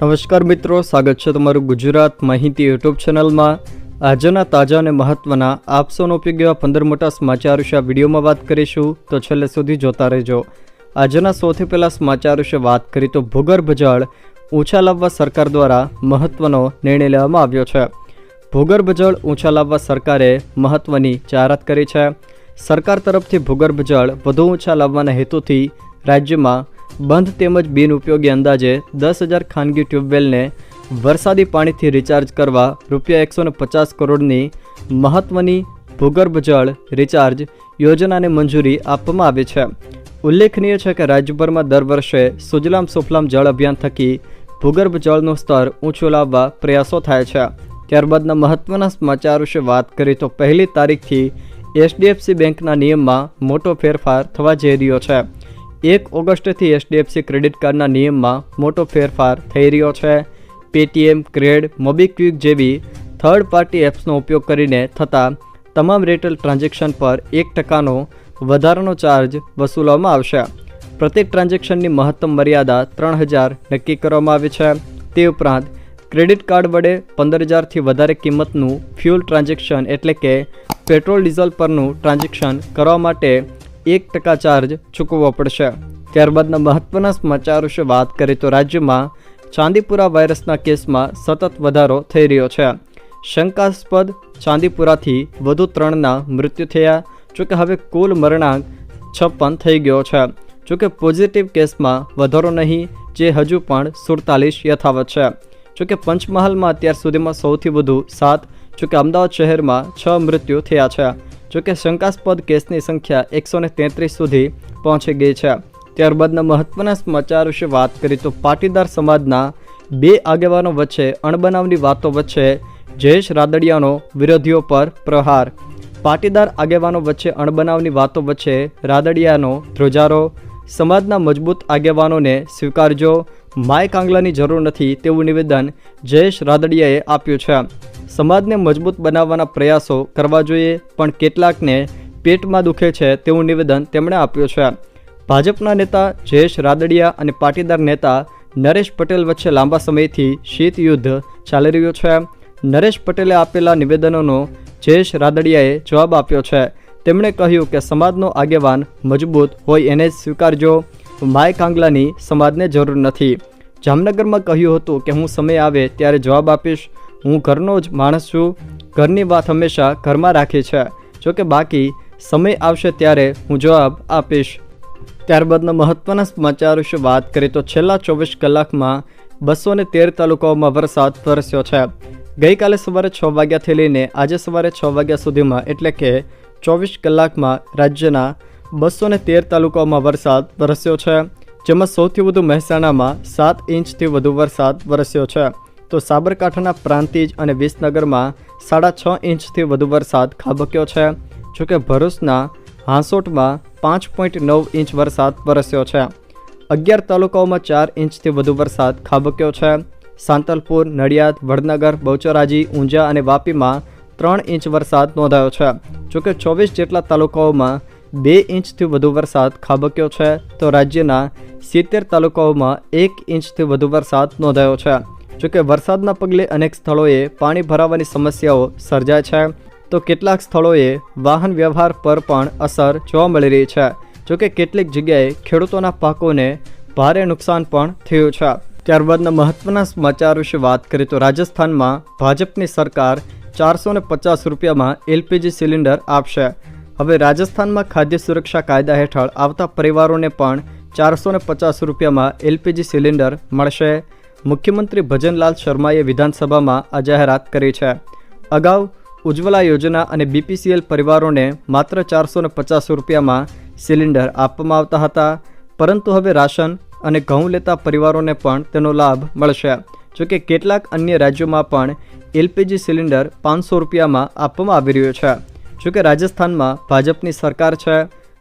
નમસ્કાર મિત્રો, સ્વાગત છે તમારું ગુજરાત માહિતી યુટ્યુબ ચેનલમાં. આજના તાજા અને મહત્વના આપસોનો ઉપયોગ એવા પંદર મોટા સમાચાર વિશે આ વિડીયોમાં વાત કરીશું. તો છેલ્લે સુધી જોતા રહેજો. આજના સૌથી પહેલાં સમાચાર વિશે વાત કરી તો ભૂગર્ભ જળ ઊંચા લાવવા સરકાર દ્વારા મહત્વનો નિર્ણય લેવામાં આવ્યો છે. ભૂગર્ભ જળ ઊંચા લાવવા સરકારે મહત્વની જાહેરાત કરી છે. સરકાર તરફથી ભૂગર્ભ જળ વધુ ઊંચા લાવવાના હેતુથી રાજ્યમાં બંધ તેમજ બિનઉપયોગી અંદાજે દસ હજાર ખાનગી ટ્યુબવેલને વરસાદી પાણીથી રિચાર્જ કરવા રૂપિયા એકસો પચાસ કરોડની મહત્વની ભૂગર્ભ જળ રિચાર્જ યોજનાને મંજૂરી આપવામાં આવી છે. ઉલ્લેખનીય છે કે રાજ્યભરમાં દર વર્ષે સુજલામ સુફલામ જળ અભિયાન થકી ભૂગર્ભ જળનું સ્તર ઊંચું લાવવા પ્રયાસો થાય છે. ત્યારબાદના મહત્વના સમાચાર વિશે વાત કરીએ તો પહેલી તારીખથી એચડીએફસી બેંકના નિયમમાં મોટો ફેરફાર થવા જઈ રહ્યો છે. એક ઓગસ્ટથી એચડીએફસી ક્રેડિટ કાર્ડના નિયમમાં મોટો ફેરફાર થઈ રહ્યો છે. પેટીએમ, ક્રેડ, મોબીક્વિક જેવી થર્ડ પાર્ટી એપ્સનો ઉપયોગ કરીને થતા તમામ રિટેલ ટ્રાન્ઝેક્શન પર એક ટકાનો વધારાનો ચાર્જ વસૂલવામાં આવશે. પ્રત્યેક ટ્રાન્ઝેક્શનની મહત્તમ મર્યાદા ત્રણ હજાર નક્કી કરવામાં આવી છે. તે ઉપરાંત, ક્રેડિટ કાર્ડ વડે પંદર હજારથી વધારે કિંમતનું ફ્યુલ ટ્રાન્ઝેક્શન એટલે કે પેટ્રોલ ડીઝલ પરનું ટ્રાન્ઝેક્શન કરવા માટે એક ટકા ચાર્જ ચૂકવવો પડશે. ત્યારબાદના મહત્વના સમાચાર વિશે વાત કરીએ તો રાજ્યમાં ચાંદીપુરા વાયરસના કેસમાં સતત વધારો થઈ રહ્યો છે. શંકાસ્પદ ચાંદીપુરાથી વધુ ત્રણના મૃત્યુ થયા, જોકે હવે કુલ મરણાંક છપ્પન થઈ ગયો છે. જોકે પોઝિટિવ કેસમાં વધારો નહીં, જે હજુ પણ સુડતાલીસ યથાવત છે. જોકે પંચમહાલમાં અત્યાર સુધીમાં સૌથી વધુ સાત, જોકે અમદાવાદ શહેરમાં છ મૃત્યુ થયા છે. જોકે શંકાસ્પદ કેસની સંખ્યા એકસો ને તેત્રીસ સુધી પહોંચી ગઈ છે. ત્યારબાદના મહત્વના સમાચાર વિશે વાત કરીએ તો પાટીદાર સમાજના બે આગેવાનો વચ્ચે અણબનાવની વાતો વચ્ચે જયેશ રાદડિયાનો વિરોધીઓ પર પ્રહાર. પાટીદાર આગેવાનો વચ્ચે અણબનાવની વાતો વચ્ચે રાદડિયાનો ધ્રુજારો સમાજના મજબૂત આગેવાનોને સ્વીકારજો. માય કાંગલાની જરૂર નથી તેવું નિવેદન જયેશ રાદડિયાએ આપ્યું છે. સમાજને મજબૂત બનાવવાના પ્રયાસો કરવા જોઈએ, પણ કેટલાકને પેટમાં દુખે છે તેવું નિવેદન તેમણે આપ્યું છે. ભાજપના નેતા જયેશ રાદડિયા અને પાટીદાર નેતા નરેશ પટેલ વચ્ચે લાંબા સમયથી શીત યુદ્ધ ચાલી રહ્યું છે. નરેશ પટેલે આપેલા નિવેદનોનો જયેશ રાદડિયાએ જવાબ આપ્યો છે. તેમણે કહ્યું કે સમાજનો આગેવાન મજબૂત હોય એને જ સ્વીકારજો. માય કાંગલાની સમાજને જરૂર નથી. જામનગરમાં કહ્યું હતું કે હું સમય આવે ત્યારે જવાબ આપીશ. હું ઘરનો જ માણસ છું. ઘરની વાત હંમેશા ઘરમાં રાખી છે. જોકે બાકી સમય આવશે ત્યારે હું જવાબ આપીશ. ત્યારબાદના મહત્ત્વના સમાચાર વિશે વાત કરીએ તો છેલ્લા ચોવીસ કલાકમાં બસો ને તેર તાલુકાઓમાં વરસાદ વરસ્યો છે. ગઈકાલે સવારે છ વાગ્યાથી લઈને આજે સવારે છ વાગ્યા સુધીમાં એટલે કે ચોવીસ કલાકમાં રાજ્યના બસો ને તેર તાલુકાઓમાં વરસાદ વરસ્યો છે, જેમાં સૌથી વધુ મહેસાણામાં સાત ઇંચથી વધુ વરસાદ વરસ્યો છે. તો સાબરકાંઠાના પ્રાંતિજ અને વિસનગરમાં સાડા છ ઇંચથી વધુ વરસાદ ખાબક્યો છે, જોકે ભરૂચના હાંસોટમાં પાંચ પોઈન્ટ નવ ઇંચ વરસાદ વરસ્યો છે. અગિયાર તાલુકાઓમાં ચાર ઇંચથી વધુ વરસાદ ખાબક્યો છે. સાંતલપુર, નડિયાદ, વડનગર, બહુચરાજી, ઊંઝા અને વાપીમાં ત્રણ ઇંચ વરસાદ નોંધાયો છે. જોકે ચોવીસ જેટલા તાલુકાઓમાં બે ઇંચથી વધુ વરસાદ ખાબક્યો છે, તો રાજ્યના સિત્તેર તાલુકાઓમાં એક ઇંચથી વધુ વરસાદ નોંધાયો છે. જોકે વરસાદના પગલે અનેક સ્થળોએ પાણી ભરાવાની સમસ્યાઓ સર્જાય છે, તો કેટલાક સ્થળોએ વાહન વ્યવહાર પર પણ અસર જોવા મળી રહી છે. જોકે કેટલીક જગ્યાએ ખેડૂતોના પાકોને ભારે નુકસાન પણ થયું છે. ત્યારબાદના મહત્વના સમાચાર વિશે વાત કરીએ તો રાજસ્થાનમાં ભાજપની સરકાર ચારસો પચાસ રૂપિયામાં એલપીજી સિલિન્ડર આપશે. હવે રાજસ્થાનમાં ખાદ્ય સુરક્ષા કાયદા હેઠળ આવતા પરિવારોને પણ ચારસો પચાસ રૂપિયામાં એલપીજી સિલિન્ડર મળશે. મુખ્યમંત્રી ભજનલાલ શર્માએ વિધાનસભામાં આ જાહેરાત કરી છે. અગાઉ ઉજ્જવલા યોજના અને બીપીસીએલ પરિવારોને માત્ર ચારસો પચાસ રૂપિયામાં સિલિન્ડર આપવામાં આવતા હતા. પરંતુ હવે રાશન અને ઘઉં લેતા પરિવારોને પણ તેનો લાભ મળશે. જોકે કેટલાક અન્ય રાજ્યોમાં પણ એલપીજી સિલિન્ડર પાંચસો રૂપિયામાં આપવામાં આવી રહ્યો છે. જોકે રાજસ્થાનમાં ભાજપની સરકાર છે.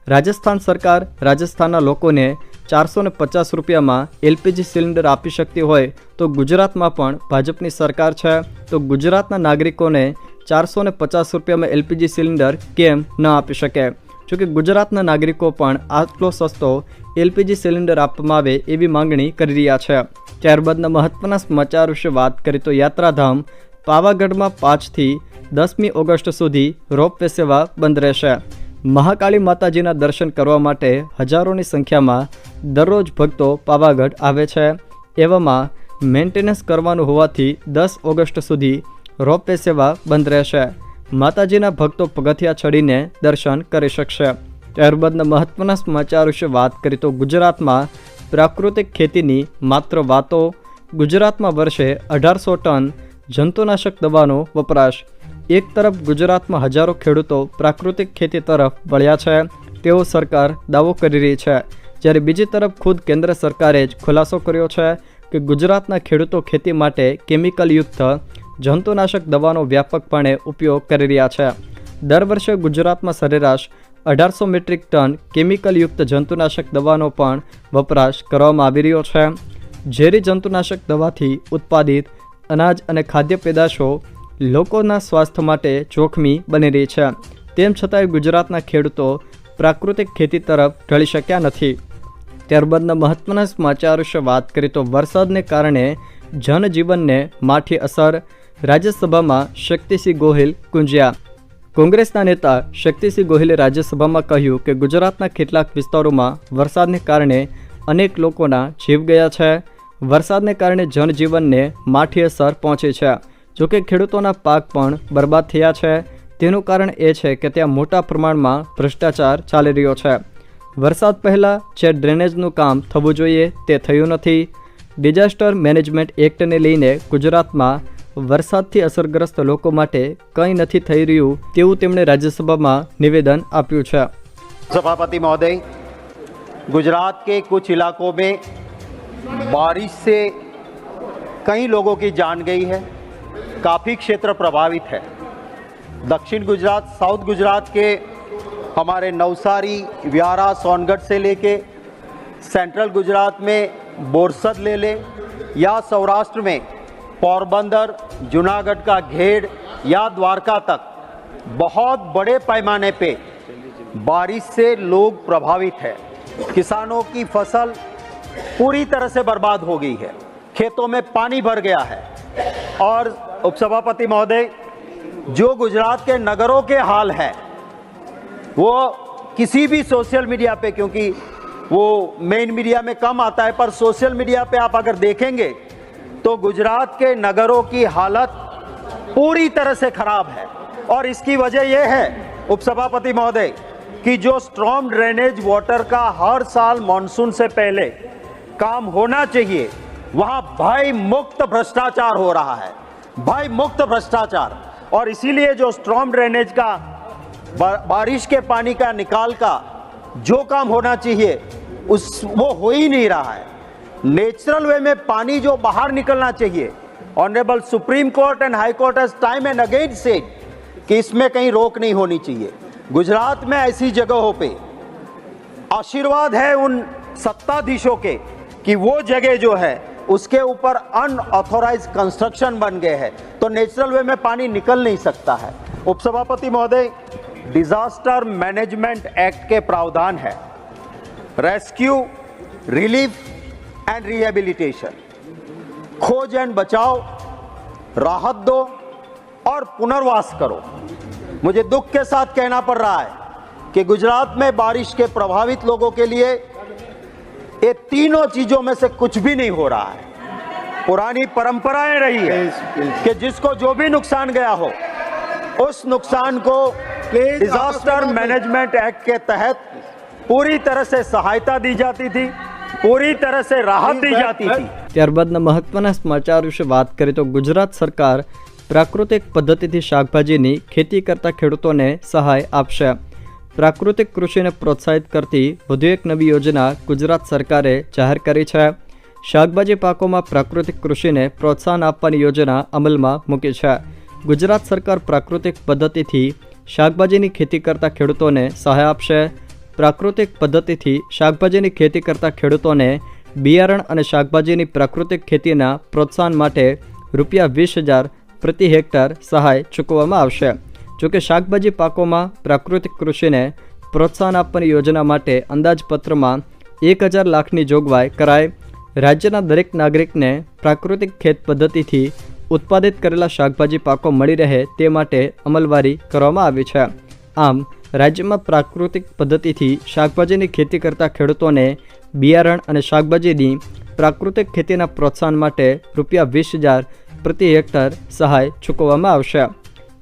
રાજસ્થાન સરકાર રાજસ્થાનના લોકોને ચારસો ને પચાસ રૂપિયામાં એલપીજી સિલિન્ડર આપી શકતી હોય તો ગુજરાતમાં પણ ભાજપની સરકાર છે. તો ગુજરાતના નાગરિકોને ચારસો ને પચાસ રૂપિયામાં એલપીજી સિલિન્ડર કેમ ન આપી શકે? જોકે ગુજરાતના નાગરિકો પણ આટલો સસ્તો એલપીજી સિલિન્ડર આપવામાં આવે એવી માંગણી કરી રહ્યા છે. ત્યારબાદના મહત્વના સમાચાર વિશે વાત કરીએ તો યાત્રાધામ પાવાગઢમાં પાંચથી દસમી ઓગસ્ટ સુધી રોપવે સેવા બંધ રહેશે. મહાકાળી માતાજીના દર્શન કરવા માટે હજારોની સંખ્યામાં દરરોજ ભક્તો પાવાગઢ આવે છે. એવામાં મેન્ટેનન્સ કરવાનું હોવાથી દસ ઓગસ્ટ સુધી રોપવે સેવા બંધ રહેશે. માતાજીના ભક્તો પગથિયા ચડીને દર્શન કરી શકશે. ત્યારબાદના મહત્વના સમાચાર વિશે વાત કરીએ તો ગુજરાતમાં પ્રાકૃતિક ખેતીની માત્ર વાતો ગુજરાતમાં વર્ષે અઢારસો ટન જંતુનાશક દવાનો વપરાશ. એક તરફ ગુજરાતમાં હજારો ખેડૂતો પ્રાકૃતિક ખેતી તરફ વળ્યા છે તેવો સરકાર દાવો કરી રહી છે. જ્યારે બીજી તરફ ખુદ કેન્દ્ર સરકારે જ ખુલાસો કર્યો છે કે ગુજરાતના ખેડૂતો ખેતી માટે કેમિકલયુક્ત જંતુનાશક દવાનો વ્યાપકપણે ઉપયોગ કરી રહ્યા છે. દર વર્ષે ગુજરાતમાં સરેરાશ અઢારસો મેટ્રિક ટન કેમિકલયુક્ત જંતુનાશક દવાનો પણ વપરાશ કરવામાં આવી રહ્યો છે. ઝેરી જંતુનાશક દવાથી ઉત્પાદિત અનાજ અને ખાદ્ય પેદાશો લોકોના સ્વાસ્થ્ય માટે જોખમી બની રહી છે. તેમ છતાંય ગુજરાતના ખેડૂતો પ્રાકૃતિક ખેતી તરફ ઢળી શક્યા નથી. ત્યારબાદના મહત્વના સમાચાર વિશે વાત કરીએ તો વરસાદને કારણે જનજીવનને માઠી અસર રાજ્યસભામાં શક્તિસિંહ ગોહિલ ગુંજ્યા. કોંગ્રેસના નેતા શક્તિસિંહ ગોહિલે રાજ્યસભામાં કહ્યું કે ગુજરાતના કેટલાક વિસ્તારોમાં વરસાદને કારણે અનેક લોકોના જીવ ગયા છે. વરસાદને કારણે જનજીવનને માઠી અસર પહોંચી છે. જોકે ખેડૂતોના પાક પણ બરબાદ થયા છે. તેનું કારણ એ છે કે ત્યાં મોટા પ્રમાણમાં ભ્રષ્ટાચાર ચાલી રહ્યો છે. વરસાદ પહેલાં જે ડ્રેનેજનું કામ થવું જોઈએ તે થયું નથી. ડિઝાસ્ટર મેનેજમેન્ટ એક્ટને લઈને ગુજરાતમાં વરસાદથી અસરગ્રસ્ત લોકો માટે કંઈ નથી થઈ રહ્યું તેવું તેમણે રાજ્યસભામાં નિવેદન આપ્યું છે. સભાપતિ મહોદય, ગુજરાત કે કુછ ઇલાકો મેં बारिश से कई लोगों की जान गई है। काफ़ी क्षेत्र प्रभावित है। दक्षिण गुजरात, साउथ गुजरात के हमारे नवसारी व्यारा सोनगढ़ से लेके सेंट्रल गुजरात में बोरसद ले ले या सौराष्ट्र में पोरबंदर, जूनागढ़ का घेड़ या द्वारका तक बहुत बड़े पैमाने पे बारिश से लोग प्रभावित है। किसानों की फ़सल पूरी तरह से बर्बाद हो गई है। खेतों में पानी भर गया है। और उपसभापति महोदय, जो गुजरात के नगरों के हाल है, वो किसी भी सोशल मीडिया पे, क्योंकि वो मेन मीडिया में कम आता है, पर सोशल मीडिया पे आप अगर देखेंगे तो गुजरात के नगरों की हालत पूरी तरह से खराब है। और इसकी वजह यह है, उपसभापति महोदय, कि जो स्ट्रॉन्ग ड्रेनेज वाटर का हर साल मानसून से पहले काम होना चाहिए। वहाँ भय मुक्त भ्रष्टाचार हो रहा है। भय मुक्त भ्रष्टाचार। और इसीलिए जो स्ट्रॉन्ग ड्रेनेज का बारिश के पानी का निकाल का जो काम होना चाहिए, उस, वो हो ही नहीं रहा है। नेचुरल वे में पानी जो बाहर निकलना चाहिए। Honourable supreme court and high court as time and again said कि इसमें कहीं रोक नहीं होनी चाहिए। गुजरात में ऐसी जगहों पे आशीर्वाद है उन सत्ताधीशों के। कि वो जगह जो है, उसके ऊपर अनऑथोराइज कंस्ट्रक्शन बन गए हैं। तो नेचुरल वे में पानी निकल नहीं सकता है। उपसभापति महोदय डिजास्टर मैनेजमेंट एक्ट के प्रावधान है। रेस्क्यू रिलीफ एंड रिहेबिलिटेशन खोज एंड बचाओ, राहत दो और पुनर्वास करो। मुझे दुख के साथ कहना पड़ रहा है कि गुजरात में बारिश के प्रभावित लोगों के लिए ये तीनों चीजों में से कुछ भी नहीं हो रहा है पुरानी परंपराएं रही है कि जिसको जो भी नुकसान गया हो उस नुकसान को डिजास्टर मैनेजमेंट एक्ट के तहत पूरी तरह से सहायता दी जाती थी पूरी तरह से राहत दी जाती थी ત્યારબાદના મહત્વના સમાચાર વિશે વાત કરીએ તો ગુજરાત સરકાર પ્રાકૃતિક પદ્ધતિથી શાકભાજીની ખેતી કરતા ખેડૂતોને સહાય આપશે પ્રાકૃતિક કૃષિને પ્રોત્સાહિત કરતી વધુ એક નવી યોજના ગુજરાત સરકારે જાહેર કરી છે. શાકભાજી પાકોમાં પ્રાકૃતિક કૃષિને પ્રોત્સાહન આપવાની યોજના અમલમાં મૂકી છે. ગુજરાત સરકાર પ્રાકૃતિક પદ્ધતિથી શાકભાજીની ખેતી કરતા ખેડૂતોને સહાય આપશે. પ્રાકૃતિક પદ્ધતિથી શાકભાજીની ખેતી કરતા ખેડૂતોને બિયારણ અને શાકભાજીની પ્રાકૃતિક ખેતીના પ્રોત્સાહન માટે રૂપિયા વીસ હજાર પ્રતિ હેક્ટર સહાય ચૂકવવામાં આવશે. જોકે શાકભાજી પાકોમાં પ્રાકૃતિક કૃષિને પ્રોત્સાહન આપવાની યોજના માટે અંદાજપત્રમાં એક હજાર લાખની જોગવાઈ કરાય રાજ્યના દરેક નાગરિકને પ્રાકૃતિક ખેત પદ્ધતિથી ઉત્પાદિત કરેલા શાકભાજી પાકો મળી રહે તે માટે અમલવારી કરવામાં આવી છે. આમ, રાજ્યમાં પ્રાકૃતિક પદ્ધતિથી શાકભાજીની ખેતી કરતા ખેડૂતોને બિયારણ અને શાકભાજીની પ્રાકૃતિક ખેતીના પ્રોત્સાહન માટે રૂપિયા વીસ હજાર પ્રતિ હેક્ટર સહાય ચૂકવવામાં આવશે.